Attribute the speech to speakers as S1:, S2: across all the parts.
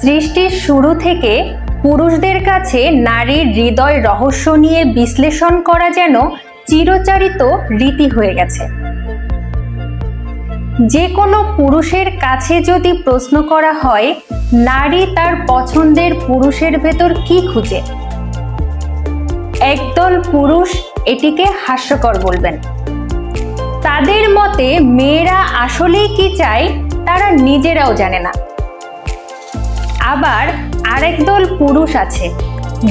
S1: সৃষ্টির শুরু থেকে পুরুষদের কাছে নারীর হৃদয় রহস্য নিয়ে বিশ্লেষণ করা যেন চিরচারিত রীতি হয়ে গেছে। যে কোনো পুরুষের কাছে যদি প্রশ্ন করা হয়, নারী তার পছন্দের পুরুষের ভেতর কি খুঁজে? একদল পুরুষ এটিকে হাস্যকর বলবেন। তাদের মতে, মেয়েরা আসলেই কি চায়, তারা নিজেরাও জানে না। আবার আরেক দল পুরুষ আছে।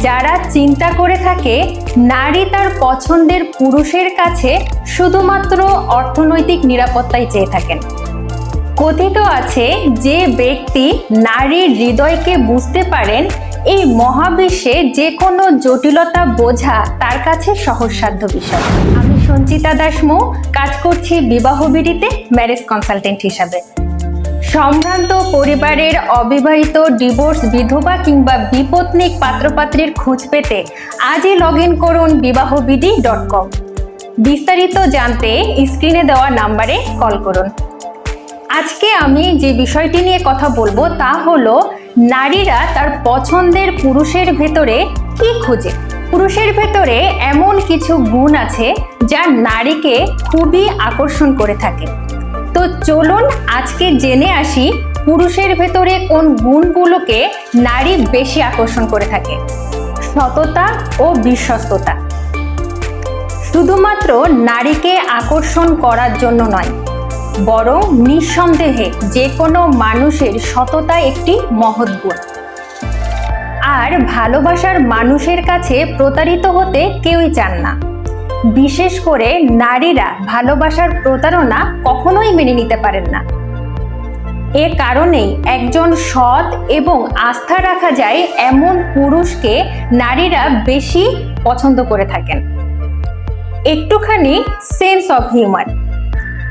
S1: যারা চিন্তা করে থাকে, নারী তার পছন্দের পুরুষের কাছে শুধুমাত্র অর্থনৈতিক নিরাপত্তাই চেয়ে থাকেন। কথিত আছে যে ব্যক্তি নারীর হৃদয়কে বুঝতে পারেন, এই মহাবিশ্বে যে কোনো জটিলতা বোঝা তার কাছে সহজসাধ্য বিষয়। আমি সঞ্চিতা দাসমু কাজ করছি বিবাহ বিড়িতে, ম্যারেজ কনসালটেন্ট হিসাবে। সম্ভ্রান্ত পরিবারের অবিবাহিত ডিভোর্স বিধবা কিংবা বিপত্নিক পাত্রপাত্রীর খোঁজ পেতে আজই লগ ইন করুন বিবাহবিডি ডট কম বিস্তারিত জানতে স্ক্রিনে দেওয়া নাম্বারে কল করুন। আজকে আমি যে বিষয়টি নিয়ে কথা বলব তা হলো, নারীরা তার পছন্দের পুরুষের ভেতরে কি খোঁজে? পুরুষের ভেতরে এমন কিছু গুণ আছে যা নারীকে খুবই আকর্ষণ করে থাকে। তো চলুন আজকে জেনে আসি পুরুষের ভেতরে কোন গুণগুলোকে নারী বেশি আকর্ষণ করে থাকে, সততা ও বিশ্বস্ততা। শুধুমাত্র নারীকে আকর্ষণ করার জন্য নয়, বরং নিঃসন্দেহে যে কোনো মানুষের সততা একটি মহৎ গুণ। আর ভালোবাসার মানুষের কাছে প্রতারিত হতে কেউই চান না। বিশেষ করে নারীরা ভালোবাসার প্রতারণা কখনোই মেনে নিতে পারেন না। এ কারণেই একজন সৎ এবং আস্থা রাখা যায় এমন পুরুষকে নারীরা বেশি পছন্দ করে থাকেন। একটুখানি সেন্স অফ হিউমার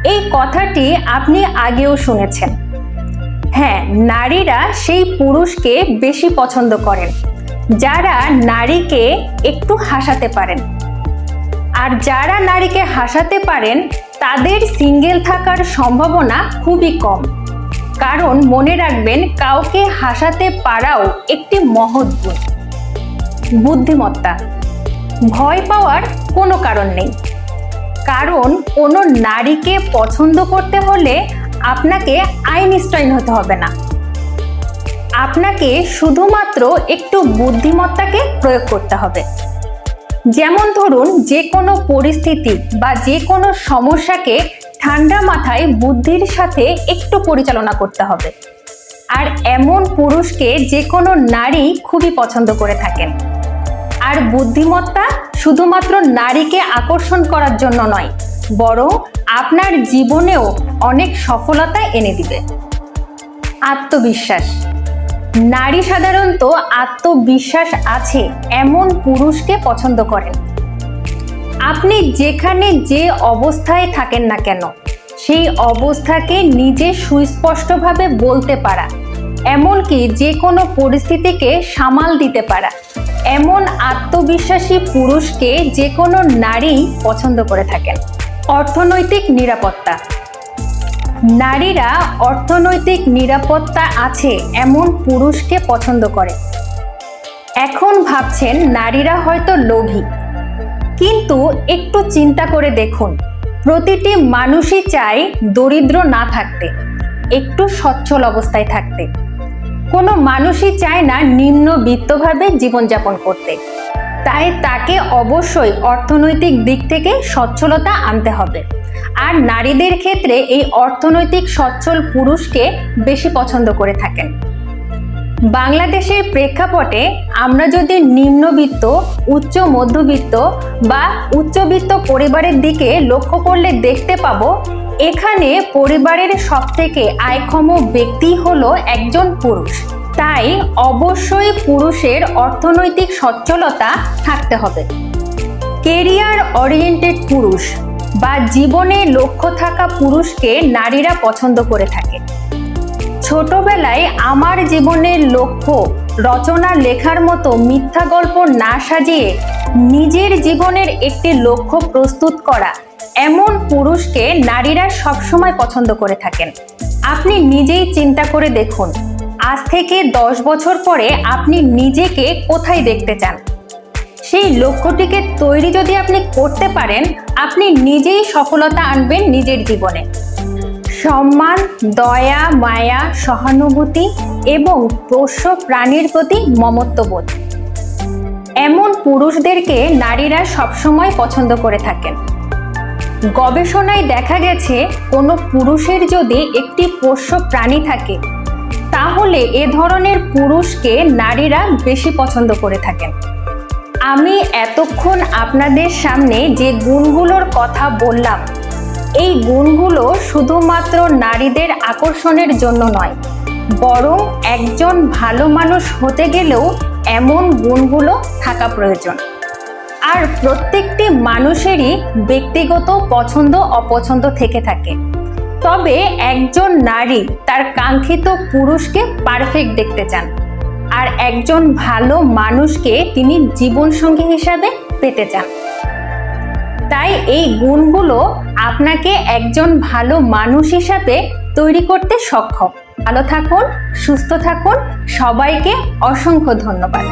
S1: এই কথাটি আপনি আগেও শুনেছেন। হ্যাঁ নারীরা সেই পুরুষকে বেশি পছন্দ করেন, যারা নারীকে একটু হাসাতে পারেন। আর যারা নারীকে হাসাতে পারেন, তাদের সিঙ্গেল থাকার সম্ভাবনা খুবই কম। কারণ মনে রাখবেন, কাউকে হাসাতে পারাও একটি মহৎ গুণ। বুদ্ধিমত্তা। ভয় পাওয়ার কোনো কারণ নেই। কারণ কোনো নারীকে পছন্দ করতে হলে আপনাকে আইনস্টাইন হতে হবে না। আপনাকে শুধুমাত্র একটু বুদ্ধিমত্তাকে প্রয়োগ করতে হবে। যেমন ধরুন যে কোনো পরিস্থিতি বা যে কোনো সমস্যাকে ঠান্ডা মাথায় বুদ্ধির সাথে একটু পরিচালনা করতে হবে। আর এমন পুরুষকে যে কোনো নারী খুবই পছন্দ করে থাকেন। আর বুদ্ধিমত্তা শুধুমাত্র নারীকে আকর্ষণ করার জন্য নয়, বরং আপনার জীবনেও অনেক সফলতা এনে দিবে। আত্মবিশ্বাস। নারী সাধারণত আত্মবিশ্বাস আছে, এমন পুরুষকে পছন্দ করেন। আপনি যেখানে যে অবস্থায় থাকেন না কেন, সেই অবস্থাকে নিজে সুস্পষ্টভাবে বলতে পারা, এমনকি যে কোনো পরিস্থিতিকে সামাল দিতে পারা। এমন আত্মবিশ্বাসী পুরুষকে যে কোনো নারী পছন্দ করে থাকেন। অর্থনৈতিক নিরাপত্তা নারীরা অর্থনৈতিক নিরাপত্তা আছে এমন পুরুষকে পছন্দ করে। এখন ভাবছেন নারীরা হয়তো লোভী। কিন্তু একটু চিন্তা করে দেখুন, প্রতিটি মানুষই চায় দরিদ্র না থাকতে, একটু সচ্ছল অবস্থায় থাকতে। কোনো মানুষই চায় না নিম্নবিত্তভাবে জীবনযাপন করতে। তাই তাকে অবশ্যই অর্থনৈতিক দিক থেকে সচ্ছলতা আনতে হবে। আর নারীদের ক্ষেত্রে এই অর্থনৈতিক সচ্ছল পুরুষকে বেশি পছন্দ করে থাকেন। বাংলাদেশের প্রেক্ষাপটে আমরা যদি নিম্নবিত্ত, উচ্চ মধ্যবিত্ত বা উচ্চবিত্ত পরিবারের দিকে লক্ষ্য করলে দেখতে পাবো, এখানে পরিবারের সবথেকে আয়ক্ষম ব্যক্তি হলো একজন পুরুষ। তাই অবশ্যই পুরুষের অর্থনৈতিক সচ্ছলতা থাকতে হবে। কেরিয়ার অরিয়েন্টেড পুরুষ বা জীবনে লক্ষ্য থাকা পুরুষকে নারীরা পছন্দ করে থাকে। ছোটবেলায় আমার জীবনের লক্ষ্য রচনা লেখার মতো মিথ্যা গল্প না সাজিয়ে নিজের জীবনের একটি লক্ষ্য প্রস্তুত করা এমন পুরুষকে নারীরা সবসময় পছন্দ করে থাকেন। আপনি নিজেই চিন্তা করে দেখুন আজ থেকে দশ বছর পরে আপনি নিজেকে কোথায় দেখতে চান? সেই লক্ষ্যটিকে তৈরি যদি আপনি করতে পারেন, আপনি নিজেই সফলতা আনবেন নিজের জীবনে। সম্মান, দয়া, মায়া, সহানুভূতি এবং পোষ্য প্রাণীর প্রতি মমত্ববোধ। এমন পুরুষদেরকে নারীরা সবসময় পছন্দ করে থাকেন। গবেষণায় দেখা গেছে, কোনো পুরুষের যদি একটি পোষ্য প্রাণী থাকে তাহলে এ ধরনের পুরুষকে নারীরা বেশি পছন্দ করে থাকেন। আমি এতক্ষণ আপনাদের সামনে যে গুণগুলোর কথা বললাম, এই গুণগুলো শুধুমাত্র নারীদের আকর্ষণের জন্য নয়, বরং একজন ভালো মানুষ হতে গেলেও এমন গুণগুলো থাকা প্রয়োজন। আর প্রত্যেকটি মানুষেরই ব্যক্তিগত পছন্দ অপছন্দ থেকে থাকে। তবে একজন নারী তার কাঙ্ক্ষিত পুরুষকে পারফেক্ট দেখতে চান। আর একজন ভালো মানুষকে তিনি জীবনসঙ্গী হিসাবে পেতে চান। তাই এই গুণগুলো আপনাকে একজন ভালো মানুষ হিসাবে তৈরি করতে সক্ষম। ভালো থাকুন, সুস্থ থাকুন। সবাইকে অসংখ্য ধন্যবাদ।